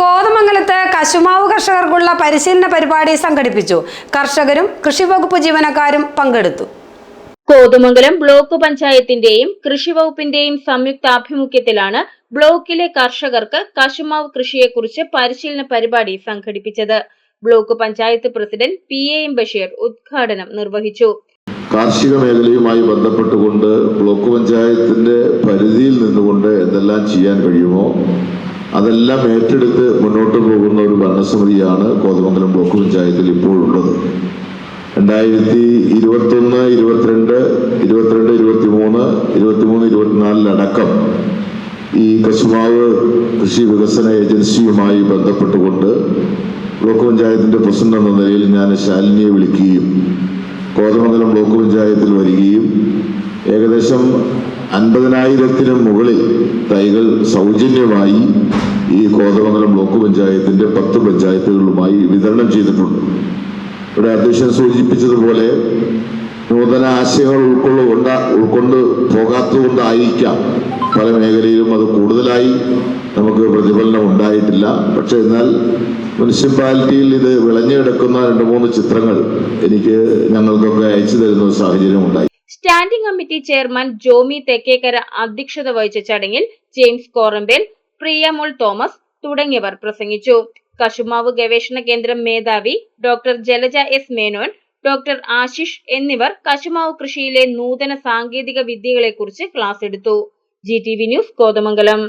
കോതമംഗലത്ത് കശുമാവ് കർഷകർക്കുള്ള പരിശീലന പരിപാടി സംഘടിപ്പിച്ചു. കർഷകരും കൃഷിവകുപ്പ് ജീവനക്കാരും പങ്കെടുത്തു. കോതമംഗലം ബ്ലോക്ക് പഞ്ചായത്തിന്റെയും കൃഷിവകുപ്പിന്റെയും സംയുക്താഭിമുഖ്യത്തിലാണ് ബ്ലോക്കിലെ കർഷകർക്ക് കശുമാവ് കൃഷിയെക്കുറിച്ച് പരിശീലന പരിപാടി സംഘടിപ്പിച്ചത്. Block panchayat president P A M Basheer ഉദ്ഘാടനം നിർവഹിച്ചു. കാർഷിക മേഖലയുമായി ബന്ധപ്പെട്ടുകൊണ്ട് ബ്ലോക്ക് പഞ്ചായത്തിന്റെ പരിധിയിൽ നിന്നുകൊണ്ട് എന്തെല്ലാം ചെയ്യാൻ കഴിയുമോ അതെല്ലാം ഏറ്റെടുത്ത് മുന്നോട്ട് പോകുന്ന ഒരു ഭരണസമിതിയാണ് കോതമംഗലം ബ്ലോക്ക് പഞ്ചായത്തിൽ ഇപ്പോഴുള്ളത്. രണ്ടായിരത്തി ഇരുപത്തൊന്ന് ഇരുപത്തിരണ്ട് ഇരുപത്തിരണ്ട് ഇരുപത്തി മൂന്ന് ഇരുപത്തിമൂന്ന് ഇരുപത്തിനാലിലടക്കം ഈ കശുമാവ് കൃഷി വികസന ഏജൻസിയുമായി ബന്ധപ്പെട്ടുകൊണ്ട് ബ്ലോക്ക് പഞ്ചായത്തിന്റെ പ്രസിഡന്റ് എന്ന നിലയിൽ ഞാൻ ശാലിനിയെ വിളിക്കുകയും കോതമംഗലം ബ്ലോക്ക് പഞ്ചായത്തിൽ വരികയും ഏകദേശം അൻപതിനായിരത്തിന് മുകളിൽ തൈകൾ സൗജന്യമായി ഈ കോതമംഗലം ബ്ലോക്ക് പഞ്ചായത്തിന്റെ പത്ത് പഞ്ചായത്തുകളുമായി വിതരണം ചെയ്തിട്ടുണ്ട്. ഇവിടെ അധ്യക്ഷൻ സൂചിപ്പിച്ചതുപോലെ നൂതന ആശയങ്ങൾ ഉൾക്കൊള്ളുകൊണ്ട ഉൾക്കൊണ്ട് പോകാത്തതുകൊണ്ടായിരിക്കാം പല മേഖലയിലും അത് കൂടുതലായി നമുക്ക് പ്രതിഫലനം ഉണ്ടായിട്ടില്ല. പക്ഷെ എന്നാൽ മുനിസിപ്പാലിറ്റിയിൽ ഇത് വിളഞ്ഞെടുക്കുന്ന രണ്ട് മൂന്ന് ചിത്രങ്ങൾ എനിക്ക് ഞങ്ങൾക്കൊക്കെ അയച്ചു തരുന്ന ഒരു സാഹചര്യം ഉണ്ടായി. Standing committee chairman Jomi Thekkekara അധ്യക്ഷത വഹിച്ച ചടങ്ങിൽ ജെയിംസ് കോറമ്പേൽ പ്രിയമോൾ തോമസ് തുടങ്ങിയവർ പ്രസംഗിച്ചു. കശുമാവ് ഗവേഷണ കേന്ദ്രം മേധാവി doctor Jalaja S Menon doctor Ashish എന്നിവർ കശുമാവ് കൃഷിയിലെ നൂതന സാങ്കേതിക വിദ്യകളെക്കുറിച്ച് ക്ലാസ് എടുത്തു. G T V news Kothamangalam.